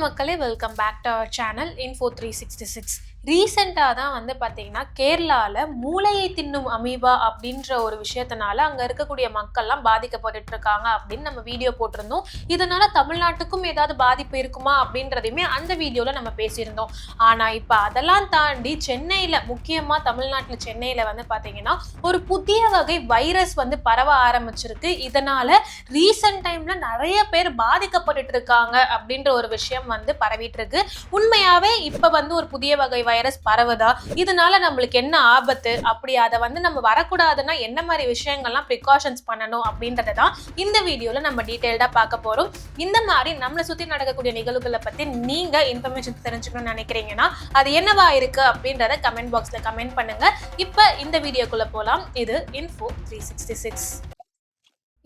வணக்கம் மக்களே welcome back to our channel info three sixty six ரீசெண்டாக தான் வந்து பார்த்திங்கன்னா கேரளாவில் மூளையை தின்னும் அமீபா அப்படின்ற ஒரு விஷயத்தினால அங்கே இருக்கக்கூடிய மக்கள்லாம் பாதிக்கப்பட்டுட்டு இருக்காங்க அப்படின்னு நம்ம வீடியோ போட்டிருந்தோம். இதனால் தமிழ்நாட்டுக்கும் ஏதாவது பாதிப்பு இருக்குமா அப்படின்றதையுமே அந்த வீடியோவில் நம்ம பேசியிருந்தோம். ஆனால் இப்போ அதெல்லாம் தாண்டி சென்னையில் முக்கியமாக தமிழ்நாட்டில் சென்னையில் வந்து பார்த்திங்கன்னா ஒரு புதிய வகை வைரஸ் வந்து பரவ ஆரம்பிச்சிருக்கு. இதனால் ரீசெண்ட் டைமில் நிறைய பேர் பாதிக்கப்பட்டுட்டு இருக்காங்க அப்படின்ற ஒரு விஷயம் வந்து பரவிட்டு இருக்கு உண்மையாகவே இப்போ வந்து ஒரு புதிய வகை வைரஸ் பரவுதா? இதனால நம்மளுக்கு என்ன ஆபத்து? அப்படி அதை வந்து நம்ம வரக்கூடாதுன்னா என்ன மாதிரி விஷயங்கள்லாம் ப்ரிகாஷன்ஸ் பண்ணணும் அப்படின்றத தான் இந்த வீடியோவில் நம்ம டீட்டெயில்டாக பார்க்க போகிறோம் இந்த மாதிரி நம்மளை சுற்றி நடக்கக்கூடிய நிகழ்வுகளை பற்றி நீங்கள் இன்ஃபர்மேஷன் தெரிஞ்சுக்கணும்னு நினைக்கிறீங்கன்னா அது என்னவா இருக்குது அப்படின்றத கமெண்ட் பாக்ஸில் கமெண்ட் பண்ணுங்கள் இப்போ இந்த வீடியோக்குள்ளே போகலாம் இது இன்ஃபோ த்ரீ சிக்ஸ்டி சிக்ஸ்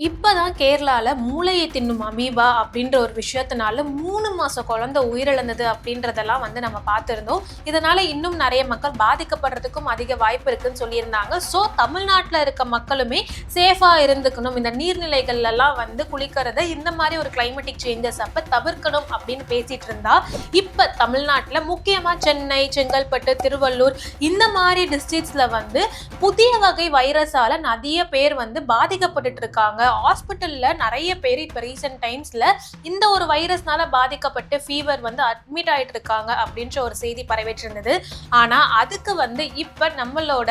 இப்போதான் கேரளாவில் மூளையை தின்னும் அமீபா அப்படின்ற ஒரு விஷயத்தினால மூணு மாத குழந்தை உயிரிழந்தது அப்படின்றதெல்லாம் வந்து நம்ம பார்த்துருந்தோம். இதனால் இன்னும் நிறைய மக்கள் பாதிக்கப்படுறதுக்கும் அதிக வாய்ப்பு இருக்குன்னு சொல்லியிருந்தாங்க. ஸோ தமிழ்நாட்டில் இருக்க மக்களுமே சேஃபாக இருந்துக்கணும். இந்த நீர்நிலைகள்லாம் வந்து குளிக்கிறத இந்த மாதிரி ஒரு கிளைமேட்டிக் சேஞ்சஸ் அப்போ தவிர்க்கணும் அப்படின்னு பேசிகிட்டு இருந்தா இப்போ தமிழ்நாட்டில் முக்கியமாக சென்னை செங்கல்பட்டு திருவள்ளூர் இந்த மாதிரி டிஸ்ட்ரிக்ஸில் வந்து புதிய வகை வைரஸால் நிறைய பேர் வந்து பாதிக்கப்பட்டுட்டு இருக்காங்க. ஹாஸ்பிட்டலில் நிறைய பேர் இப்போ ரீசெண்ட் டைம்ஸில் இந்த ஒரு வைரஸ்னால பாதிக்கப்பட்டு ஃபீவர் வந்து அட்மிட் ஆகிட்டு இருக்காங்க அப்படின்ற ஒரு செய்தி பரவேற்றிருந்தது ஆனால் அதுக்கு வந்து இப்போ நம்மளோட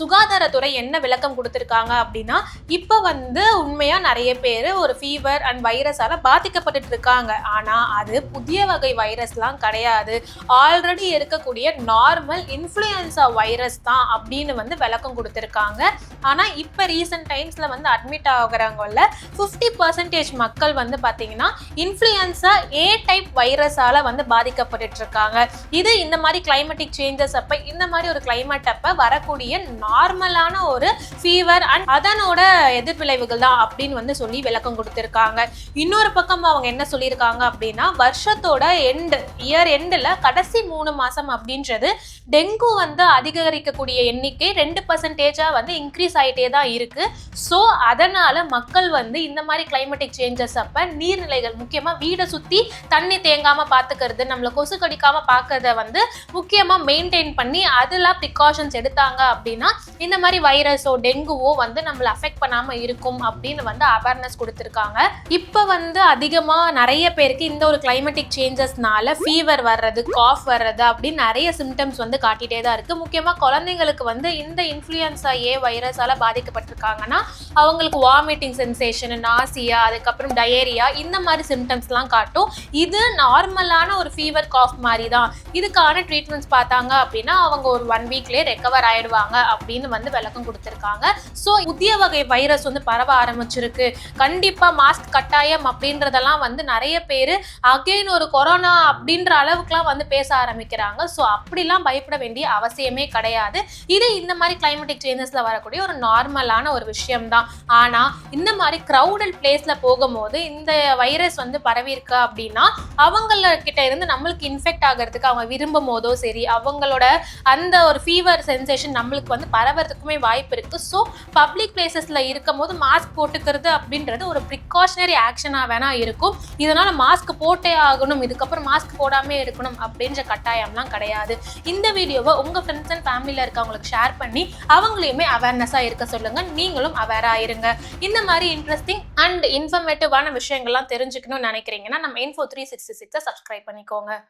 சுகாதாரத்துறை என்ன விளக்கம் கொடுத்துருக்காங்க அப்படின்னா இப்போ வந்து உண்மையாக நிறைய பேர் ஒரு ஃபீவர் அண்ட் வைரஸால் பாதிக்கப்பட்டுட்டு இருக்காங்க ஆனால் அது புதிய வகை வைரஸ்லாம் கிடையாது. ஆல்ரெடி இருக்கக்கூடிய நார்மல் இன்ஃப்ளூயன்சா வைரஸ் தான் அப்படின்னு வந்து விளக்கம் கொடுத்துருக்காங்க. ஆனால் இப்போ ரீசெண்ட் டைம்ஸில் வந்து அட்மிட் ஆகுறவங்கள ஃபிஃப்டி பர்சன்டேஜ் மக்கள் வந்து பார்த்தீங்கன்னா இன்ஃப்ளூயன்ஸா ஏ டைப் வைரஸால வந்து பாதிக்கப்பட்டுட்டு இருக்காங்க இது இந்த மாதிரி கிளைமேட்டிக் சேஞ்சஸ் அப்போ இந்த மாதிரி ஒரு கிளைமேட் அப்போ வரக்கூடிய நார்மலான ஒரு ஃபீவர் அண்ட் அதனோட எதிர்விளைவுகள் தான் அப்படின்னு வந்து சொல்லி விளக்கம் கொடுத்துருக்காங்க. இன்னொரு பக்கம் அவங்க என்ன சொல்லியிருக்காங்க அப்படின்னா வருஷத்தோட எண்டு இயர் எண்டில் கடைசி மூணு மாதம் அப்படின்றது டெங்கு வந்து அதிகரிக்கக்கூடிய எண்ணிக்கை ரெண்டு பர்சன்டேஜாக வந்து இன்க்ரீஸ் ஆகிட்டே தான் இருக்குது ஸோ அதனால் மக்கள் வந்து இந்த மாதிரி கிளைமேட்டிக் சேஞ்சஸ் அப்ப நீர்நிலைகள் முக்கியமா வீடை சுத்தி தண்ணி தேங்காம பாத்துக்கிறது நம்மள கொசு கடிக்காம பார்க்கறத வந்து முக்கியமா மெயின்டைன் பண்ணி அதெல்லாம் ப்ரிகாஷன்ஸ் எடுத்தாங்க அப்படின்னா இந்த மாதிரி வைரஸோ டெங்குவோ வந்து நம்மள அஃபெக்ட் பண்ணாம இருக்கும் அப்படின்னு வந்து அவேர்னஸ் கொடுத்துருக்காங்க. இப்போ வந்து அதிகமா நிறைய பேருக்கு இந்த ஒரு கிளைமேட்டிக் சேஞ்சஸ்னால ஃபீவர் வர்றது காஃப் வர்றது அப்படின்னு நிறைய சிம்டம்ஸ் வந்து காட்டிட்டே தான் இருக்கு. முக்கியமா குழந்தைங்களுக்கு வந்து இந்த இன்ஃப்ளூயன்ஸா ஏ வைரஸால பாதிக்கப்பட்டிருக்காங்கன்னா அவங்களுக்கு வாமிட்டிங் சென்சேஷன் நாசியா அதுக்கப்புறம் டயேரியா இந்த மாதிரி சிம்டம்ஸ்லாம் காட்டும். இது நார்மலான ஒரு ஃபீவர் காஃப் மாதிரி தான். இதுக்கான ட்ரீட்மெண்ட்ஸ் பார்த்தாங்க அப்படின்னா அவங்க ஒரு ஒன் வீக்லேயே ரெக்கவர் ஆயிடுவாங்க அப்படின்னு வந்து விளக்கம் கொடுத்துருக்காங்க. ஸோ புதிய வகை வைரஸ் வந்து பரவ ஆரம்பிச்சிருக்கு. கண்டிப்பாக மாஸ்க் கட்டாயம் அப்படின்றதெல்லாம் வந்து நிறைய பேர் அகெயின் ஒரு கொரோனா அப்படின்ற அளவுக்குலாம் வந்து பேச ஆரம்பிக்கிறாங்க. ஸோ அப்படிலாம் பயப்பட வேண்டிய அவசியமே கிடையாது. இது இந்த மாதிரி கிளைமேட்டிக் சேஞ்சஸில் வரக்கூடிய ஒரு நார்மலான ஒரு விஷயம் தான் ஆனால் இந்த மாதிரி க்ரௌடட் பிளேஸ்ல போகும்போது இந்த வைரஸ் வந்து பரவி அப்படின்னா அவங்கள கிட்ட இருந்து நம்மளுக்கு இன்ஃபெக்ட் ஆகிறதுக்கு அவங்க விரும்பும் போதோ சரி அவங்களோட அந்த ஒரு ஃபீவர் சென்சேஷன் நம்மளுக்கு வந்து பரவறதுக்குமே வாய்ப்பு இருக்கு. ஸோ பப்ளிக் பிளேசஸ்ல இருக்கும் போது மாஸ்க் போட்டுக்கிறது அப்படின்றது ஒரு ப்ரிகாஷனரி ஆக்ஷனாக வேணா இருக்கும். இதனால மாஸ்க் போட்டே ஆகணும் இதுக்கப்புறம் மாஸ்க் போடாமே இருக்கணும் அப்படின்ற கட்டாயம்லாம் கிடையாது. இந்த வீடியோவை உங்க ஃப்ரெண்ட்ஸ் அண்ட் ஃபேமிலியில் இருக்கவங்களுக்கு ஷேர் பண்ணி அவங்களையுமே அவேர்னஸாக இருக்க சொல்லுங்க. நீங்களும் அவேராக இருங்க. இந்த மாதிரி இன்ட்ரெஸ்டிங் அண்ட் இன்ஃபர்மேட்டிவான விஷயங்கள்லாம் தெரிஞ்சுக்கணும்னு நினைக்கிறீங்கன்னா நம்ம இன்ஃபோ த்ரீ சிக்ஸ்டி சிக்ஸை சப்ஸ்கிரைப் பண்ணிக்கோங்க.